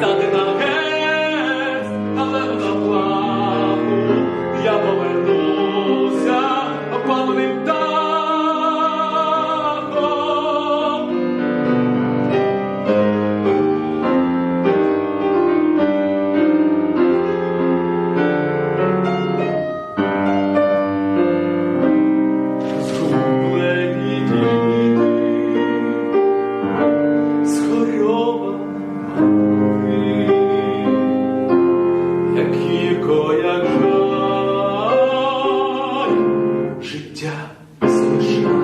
стати на гест, але на плаву я повернуся, паливним та. seja.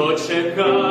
Lordship God.